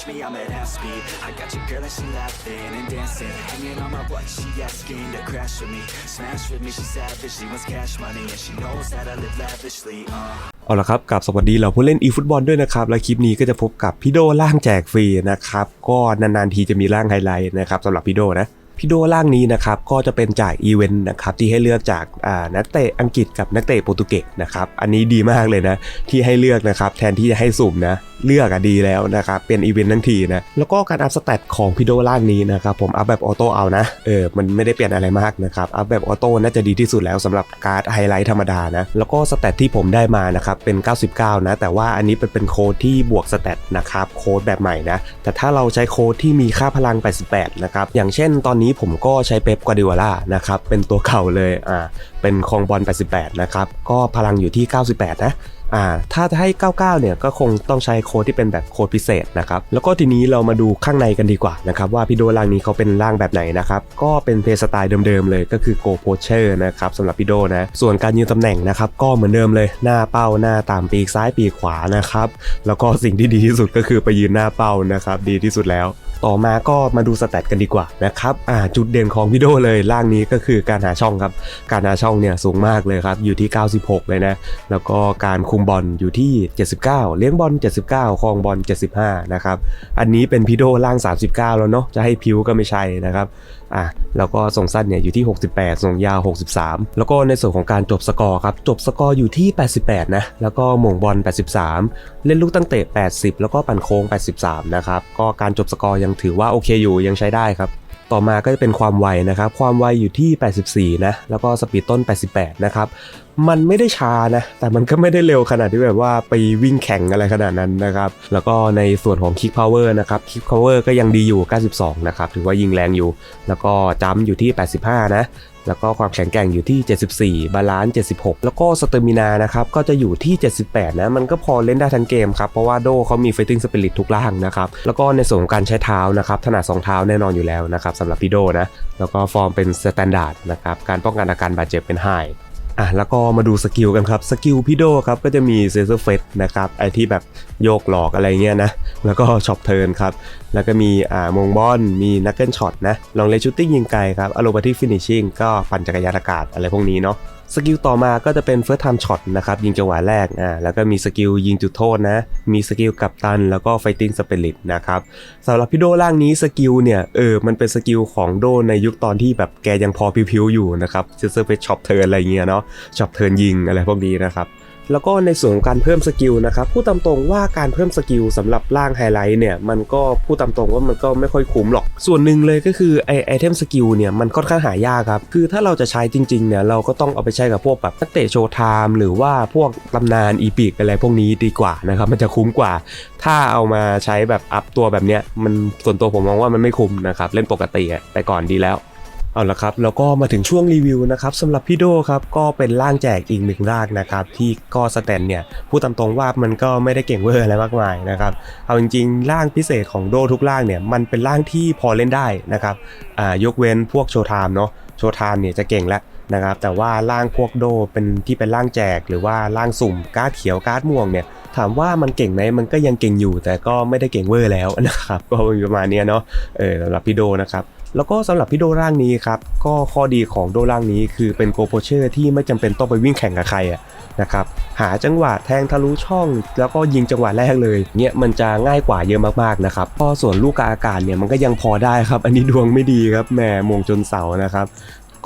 rush me, I'm at half speed. I got your girl and she laughing and dancing. Hanging on my butt, she asking to crash with me. Smash with me, she savage, she wants cash money. And she knows that I live lavishly, uh. เอาละครับกับสวัสดีเราผู้เล่น e f o o t b a l ด้วยนะครับ และคลิปนี้ก็จะพบกับพี่โดล่างแจกฟรีนะครับ ก็นานๆทีจะมีร่างไฮไลท์นะครับสำหรับพี่โดนะ พี่โดล่างนี้นะครับก็จะเป็นจากอีเวนต์นะครับที่ให้เลือกจากนักเตะอังกฤษกับนักเตะโปรตุเกสนะครับอันนี้ดีมากเลยนะที่ให้เลือกนะครับแทนที่จะให้สุ่มนะเลือกอะดีแล้วนะครับ เป็นอีเวนต์ทั้งทีนะ แล้วก็การอัพสเตตของพี่โดล่างนี้นะครับ ผมอัพแบบออโต้เอานะ เออ มันไม่ได้เปลี่ยนอะไรมากนะครับ อัพแบบออโต้น่าจะดีที่สุดแล้วสำหรับการ์ดไฮไลท์ธรรมดานะ แล้วก็สเตตที่ผมได้มานะครับ เป็น 99 นะ แต่ว่าอันนี้เป็นเป็นโค้ดที่บวกสเตตนะครับ โค้ดแบบใหม่นะ แต่ถ้าเราใช้โค้ดที่มีค่าพลัง 88 นะครับ อย่างเช่นตอนนี้ผมก็ใช้เป๊ปกวาดิโอล่านะครับเป็นตัวเก่าเลยอ่าเป็นคองบอล 88 นะครับ ก็พลังอยู่ที่ 98 นะอ่าถ้าจะให้ 99 เนี่ยก็คงต้องใช้โค้ดที่เป็นแบบโค้ดพิเศษนะครับ แล้วก็ทีนี้เรามาดูข้างในกันดีกว่านะครับ ว่าพี่โดร่างนี้เขาเป็นร่างแบบไหนนะครับ ก็เป็นเพลย์สไตล์เดิมๆเลยก็คือโกโพเชอร์นะครับสำหรับพี่โดนะ ส่วนการยืนตำแหน่งนะครับ ก็เหมือนเดิมเลยหน้าเป้าหน้าตามปีกซ้ายปีกขวานะครับ แล้วก็สิ่งที่ดีที่สุดก็คือไปยืนหน้าเป้านะครับ ดีที่สุดแล้ว ต่อมาก็มาดูสแตทกันดีกว่านะครับอ่าจุดเด่นของพีโดเลยร่างนี้ก็คือการหาช่องครับ การหาช่องเนี่ยสูงมากเลยครับ อยู่ที่ 96 เลยนะ แล้วก็การคุมบอลอยู่ที่ 79 เลี้ยงบอล 79ครองบอล 75 นะครับ อันนี้เป็นพีโดร่าง 39 แล้วเนาะจะให้พิวก็ไม่ใช่นะครับอะแล้วก็ส่งสั้นเนี่ยอยู่ที่ 68 ส่งยาว 63 แล้วก็ในส่วนของการจบสกอร์ครับ จบสกอร์อยู่ที่ 88 นะ แล้วก็หม่งบอล 83 เล่นลูกตั้งเตะ 80 แล้วก็ปั่นโค้ง 83 นะครับ ก็การจบสกอร์ยังถือว่าโอเคอยู่ยังใช้ได้ครับ ต่อมาก็จะเป็นความไวนะครับ ความไวอยู่ที่ 84 นะ แล้วก็สปีดต้น 88 นะครับ มันไม่ได้ช้านะ แต่มันก็ไม่ได้เร็วขนาดที่แบบว่าไปวิ่งแข่งอะไรขนาดนั้นนะครับ แล้วก็ในส่วนของ Kick Power นะครับ Kick Power ก็ยังดีอยู่ 92 นะครับ ถือว่ายิงแรงอยู่ แล้วก็จัมอยู่ที่ 85 นะ แล้วก็ความแข็งแกร่งอยู่ที่ 74 บาลานซ์ 76 แล้วก็สเตอร์มินานะครับก็จะอยู่ที่ 78 นะ มันก็พอเล่นได้ทั้งเกมครับ เพราะว่าโดเขามีไฟติ้งสปิริตทุกล่างนะครับ แล้วก็ในส่วนของการใช้เท้านะครับ ถนัดสองเท้าแน่นอนอยู่แล้วนะครับสำหรับพี่โดนะ แล้วก็ฟอร์มเป็นสแตนดาร์ดนะครับ การป้องกันอาการบาดเจ็บเป็นไฮ อะแล้วก็มาดูสกิลกันครับสกิลพี่โดครับก็จะมีเซเซอร์เฟสนะครับไอที่แบบโยกหลอกอะไรเงี้ยนะแล้วก็ช็อปเทิร์นครับแล้วก็มีอ่ามงบอลมีนักเกิลช็อตนะลองเลชูตติ้งยิงไกลครับอโรบาที่ฟินิชชิ่งก็ปั่นจักรยานอากาศอะไรพวกนี้เนาะ สกิลต่อมาก็จะเป็น First Time Shot นะครับยิงจังหวะแรกอ่าแล้วก็มีสกิลยิงจุดโทษนะ มีสกิลกับตัน แล้วก็ Fighting Spirit นะครับสำหรับพี่โดร่างนี้สกิลเนี่ยเออมันเป็นสกิลของโดในยุคตอนที่แบบแกยังพอพิวๆอยู่นะครับเซอร์เฟช็อปเทิร์นอะไรเงี้ยเนาะช็อปเทิร์นยิงอะไรพวกนี้นะครับ แล้วก็ในส่วนของการเพิ่มสกิลนะครับพูดตามตรงว่าการเพิ่มสกิลสำหรับร่างไฮไลท์เนี่ยมันก็พูดตามตรงว่ามันก็ไม่ค่อยคุ้มหรอก ส่วนหนึ่งเลยก็คือไอไอเทมสกิลเนี่ยมันค่อนข้างหายากครับคือถ้าเราจะใช้จริงๆเนี่ยเราก็ต้องเอาไปใช้กับพวกแบบนักเตะโชว์ไทม์หรือว่าพวกตำนานอีพิกอะไรพวกนี้ดีกว่านะครับมันจะคุ้มกว่า ถ้าเอามาใช้แบบอัพตัวแบบเนี้ยมันส่วนตัวผมมองว่ามันไม่คุ้มนะครับเล่นปกติไปก่อนดีแล้ว เอาละครับแล้วก็มาถึงช่วงรีวิวนะครับสำหรับพี่โดครับก็เป็นร่างแจกอีกหนึ่งร่างนะครับที่ก็สแตนเนี่ยพูดตามตรงว่ามันก็ไม่ได้เก่งเวอร์อะไรมากมายนะครับเอาจริงๆร่างพิเศษของโดทุกร่างเนี่ยมันเป็นร่างที่พอเล่นได้นะครับอ่ายกเว้นพวกโชว์ไทม์เนาะโชว์ไทม์เนี่ยจะเก่งแล้วนะครับแต่ว่าร่างพวกโดเป็นที่เป็นร่างแจกหรือว่าร่างสุ่มการ์ดเขียวการ์ดม่วงเนี่ยถามว่ามันเก่งไหมมันก็ยังเก่งอยู่ แต่ก็ไม่ได้เก่งเวอร์แล้วนะครับก็ประมาณนี้เนาะเออสำหรับพี่โดนะครับ แล้วก็สำหรับพี่โดร่างนี้ครับก็ข้อดีของโดร่างนี้คือเป็นโกโพเชอร์ที่ไม่จำเป็นต้องไปวิ่งแข่งกับใครอะนะครับหาจังหวะแทงทะลุช่อง แล้วก็ยิงจังหวะแรกเลยเนี่ยมันจะง่ายกว่าเยอะมากๆนะครับก็ส่วนลูกกาอากาศเนี่ยมันก็ยังพอได้ครับ อันนี้ดวงไม่ดีครับแหมมงจนเสานะครับ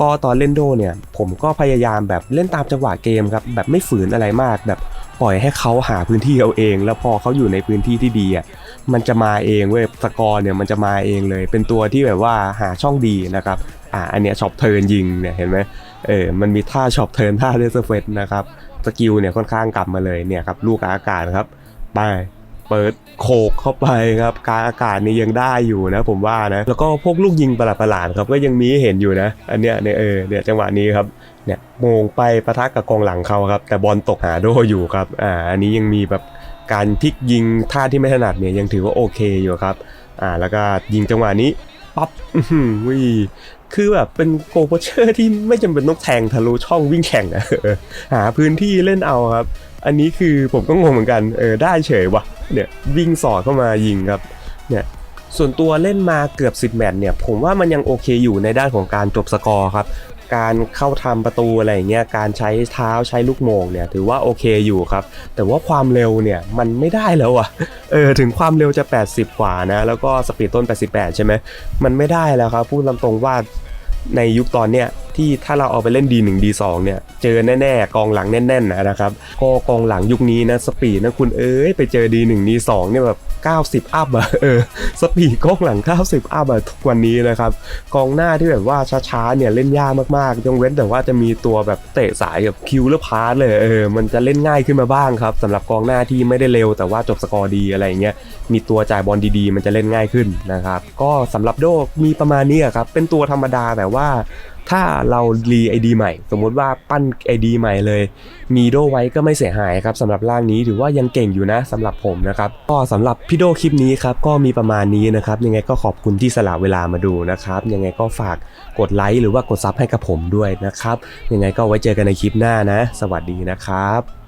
ก็ตอนเล่นโดเนี่ยผมก็พยายามแบบเล่นตามจังหวะเกมครับแบบไม่ฝืนอะไรมากแบบ ปล่อยให้เขาหาพื้นที่เอาเอง แล้วพอเขาอยู่ในพื้นที่ที่ดีอะมันจะมาเองเว้ยสกอร์เนี่ยมันจะมาเองเลย เป็นตัวที่แบบว่าหาช่องดีนะครับอ่าอันเนี้ยช็อปเทิร์นยิงเนี่ยเห็นไหมเออมันมีท่าช็อปเทิร์นท่าเรสเฟสนะครับสกิลเนี่ยค่อนข้างกลับมาเลยเนี่ยครับลูกอากาศครับไป เปิดโขกเข้าไปครับกางอากาศนี่ยังได้อยู่นะ ผมว่านะ แล้วก็พวกลูกยิงประหลาดๆครับก็ยังมีเห็นอยู่นะ อันเนี้ยเนี่ยเออเนี่ยจังหวะนี้ครับเนี่ยโมงไปปะทะกับกองหลังเขาครับ แต่บอลตกหาโดอยู่ครับอ่าอันนี้ยังมีแบบการพลิกยิงท่าที่ไม่ถนัดเนี่ยยังถือว่าโอเคอยู่ครับอ่าแล้วก็ยิงจังหวะนี้ปั๊บอื้อหือวิคือแบบเป็นโกโพเชอร์ที่ไม่จำเป็นต้องแทงทะลุช่องวิ่งแข่งอะหาพื้นที่เล่นเอาครับ อันนี้คือผมก็งงเหมือนกันเออได้เฉยวะเนี่ยวิ่งสอดเข้ามายิงครับเนี่ยส่วนตัวเล่นมาเกือบ 10 แมตช์เนี่ยผมว่ามันยังโอเคอยู่ในด้านของการจบสกอร์ครับการเข้าทำประตูอะไรเงี้ย การใช้เท้าใช้ลูกโมงเนี่ยถือว่าโอเคอยู่ครับ แต่ว่าความเร็วเนี่ยมันไม่ได้แล้วอะเออถึงความเร็วจะ 80 กว่านะ แล้วก็สปีดต้น 88 ใช่ไหม มันไม่ได้แล้วครับ พูดตามตรงว่าในยุคตอนเนี้ย ที่ถ้าเราเอาไปเล่น D1 D2 เนี่ย เจอแน่ๆ กองหลังแน่นๆนะครับก็กองหลังยุคนี้นะสปีดนะคุณเอ้ยไปเจอ D1 D2 เนี่ยแบบ90 อัพอะเออสปีดกองหลัง 90 อัพอะทุกวันนี้นะครับ กองหน้าที่แบบว่าช้าๆเนี่ยเล่นยากมากๆยกเว้นแต่ว่าจะมีตัวแบบเตะสายแบบคิวหรือพาสเลยเออมันจะเล่นง่ายขึ้นมาบ้างครับสำหรับกองหน้าที่ไม่ได้เร็วแต่ว่าจบสกอร์ดีอะไรเงี้ยมีตัวจ่ายบอลดีๆ มันจะเล่นง่ายขึ้นนะครับก็สำหรับโดมีประมาณนี้ครับเป็นตัวธรรมดาแต่ว่า ถ้าเรารีไอดีใหม่ สมมติว่าปั้นไอดีใหม่เลยมีโดไว้ก็ไม่เสียหายครับสำหรับร่างนี้ถือว่ายังเก่งอยู่นะสำหรับผมนะครับก็สำหรับพี่โดคลิปนี้ครับก็มีประมาณนี้นะครับยังไงก็ขอบคุณที่สละเวลามาดูนะครับยังไงก็ฝากกดไลค์หรือว่ากดซับให้กับผมด้วยนะครับยังไงก็ไว้เจอกันในคลิปหน้านะ สวัสดีนะครับ